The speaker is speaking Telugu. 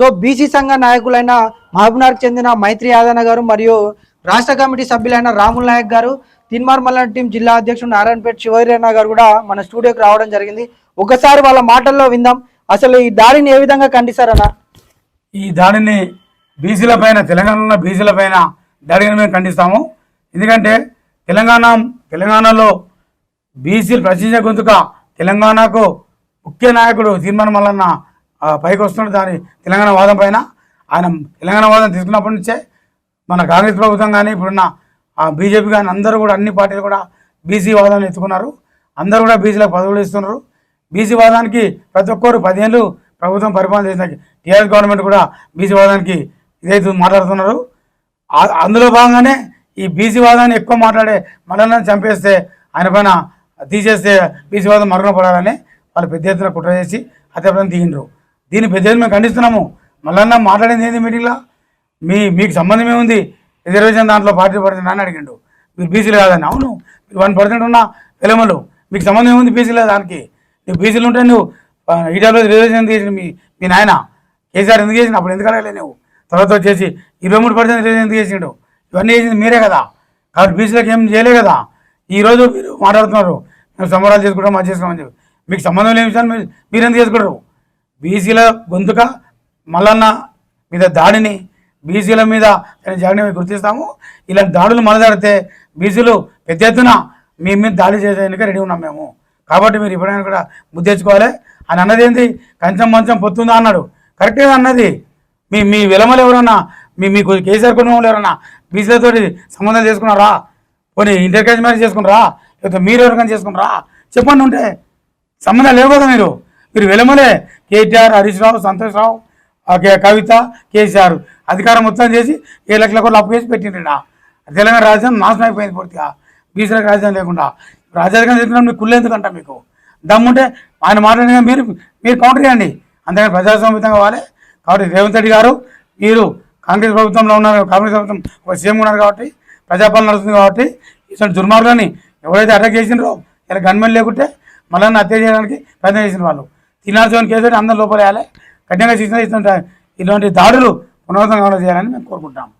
సో బీసీ సంఘ నాయకులైన మహబూబ్నగర్కి చెందిన మైత్రి యాదన్న గారు మరియు రాష్ట్ర కమిటీ సభ్యులైన రాముల్ నాయక్ గారు తిన్మార్ మల్లన్ టీం జిల్లా అధ్యక్షుడు నారాయణపేట శివరేనా గారు కూడా మన స్టూడియోకి రావడం జరిగింది. ఒకసారి వాళ్ళ మాటల్లో విందాం. అసలు ఈ దాడిని ఏ విధంగా ఖండిస్తారన్నా ఈ దాడిని బీసీల పైన తెలంగాణలో బీసీల పైన దాడిని మేము ఖండిస్తాము. ఎందుకంటే తెలంగాణ తెలంగాణలో బీసీలు ప్రశ్నించే గొంతుక తెలంగాణకు ముఖ్య నాయకుడు తీర్మానం మల్లన్న పైకి వస్తున్న దాని తెలంగాణ వాదం పైన ఆయన తెలంగాణ వాదం తీసుకున్నప్పటి నుంచే మన కాంగ్రెస్ ప్రభుత్వం కానీ ఇప్పుడున్న బీజేపీ కానీ అందరూ కూడా అన్ని పార్టీలు కూడా బీసీ వాదాన్ని ఎత్తుకున్నారు. అందరూ కూడా బీసీలకు పదవులు ఇస్తున్నారు. బీసీ వాదానికి ప్రతి ఒక్కరు పదిహేను ప్రభుత్వం పరిపాలన చేసిన టీఆర్ఎస్ గవర్నమెంట్ కూడా బీసీ వాదానికి ఇదైతే మాట్లాడుతున్నారు. అందులో భాగంగానే ఈ బీసీ వాదాన్ని ఎక్కువ మాట్లాడే మనల్ని చంపేస్తే ఆయన పైన తీసేస్తే బీసీ వాదం మరుగున పడాలని వాళ్ళు పెద్ద ఎత్తున కుట్ర చేసి హత్యాపడం దిగిండ్రు దీన్ని పెద్ద మేము ఖండిస్తున్నాము. మల్లన్న మాట్లాడింది ఏంది మీటింగ్లో? మీ మీకు సంబంధం ఏముంది? రిజర్వేషన్ దాంట్లో పార్టీ పడుతుంది అని అడిగిండు. మీరు బీసీలు కాదని అవును మీరు వన్ పర్సెంట్ ఉన్న పిలమలు మీకు సంబంధం ఏముంది బీసీలో దానికి? నువ్వు బీసీలు ఉంటే నువ్వు ఈటలో రిజర్వేషన్ తీసిన మీ మీ నాయన? కేసీఆర్ ఎందుకు చేసిన అప్పుడు ఎందుకు అడగలే నువ్వు? తర్వాత వచ్చేసి ఇరవై మూడు పర్సెంట్ రిజర్వేషన్ ఎందుకు చేసిండు? ఇవన్నీ చేసింది మీరే కదా. కాబట్టి బీసీలకు ఏం చేయలే కదా. ఈరోజు మీరు మాట్లాడుతున్నారు. మేము సంబరాలు చేసుకుంటాం అది చేసుకుంటామని చెప్పి. మీకు సంబంధం లేని విషయాన్ని మీరు మీరు ఎందుకు చేసుకుంటారు? బీసీల గొంతుక మల్లన్న మీద దాడిని బీసీల మీద జగన్ గుర్తిస్తాము. ఇలాంటి దాడులు మొదలెడితే బీసీలు పెద్ద ఎత్తున మీ మీద దాడి చేసేందుకే రెడీ ఉన్నాం మేము. కాబట్టి మీరు ఇప్పుడైనా కూడా ముద్దెచ్చుకోవాలి అని అన్నది ఏంటి కంచం మంచం పొత్తుందా అన్నాడు. కరెక్టే అన్నది. మీ మీ విలమలు ఎవరన్నా మీ మీకు కేసీఆర్ కుటుంబంలో ఎవరన్నా బీసీలతో సంబంధం చేసుకున్నారా? పోనీ ఇంటర్ క్యాష్ మ్యారేజ్ చేసుకున్నారా? లేకపోతే మీరు ఎవరికైనా చేసుకున్నారా? చెప్పండి ఉంటే. సంబంధాలు లేవు కదా మీరు. మీరు వెలమలే కేటీఆర్ హరీష్ రావు సంతోష్ రావు కవిత కేసీఆర్ అధికారం మొత్తం చేసి ఏ లక్షల కోట్లు అప్పు చేసి పెట్టిండ తెలంగాణ రాజధాని నాశనం అయిపోయింది పూర్తిగా. బీసీలకు రాజధాని లేకుండా. రాజధాని చెప్పిన మీకు కుళ్ళు ఎందుకంట మీకు? దమ్ముంటే ఆయన మాట్లాడిన మీరు మీరు కౌంటర్ చేయండి. అందుకని ప్రజాస్వామ్యంగా కావాలి కాబట్టి రేవంత్ రెడ్డి గారు మీరు కాంగ్రెస్ ప్రభుత్వంలో ఉన్నారు కాంగ్రెస్ ప్రభుత్వం ఒక సీఎం ఉన్నారు కాబట్టి ప్రజాపాలన నడుస్తుంది కాబట్టి ఇటువంటి దుర్మార్గాన్ని ఎవరైతే అటాక్ చేసిండ్రో ఇలా గన్మెన్ లేకుంటే మళ్ళీ హత్య చేయడానికి ప్రయత్నం చేసిన వాళ్ళు. తినాల్సిన కేసు లోపల వేయాలి. కఠినంగా శిక్షణ ఇస్తుంటారు ఇలాంటి దాడులు పునరావృతం కావాలని చేయాలని మేము కోరుకుంటాము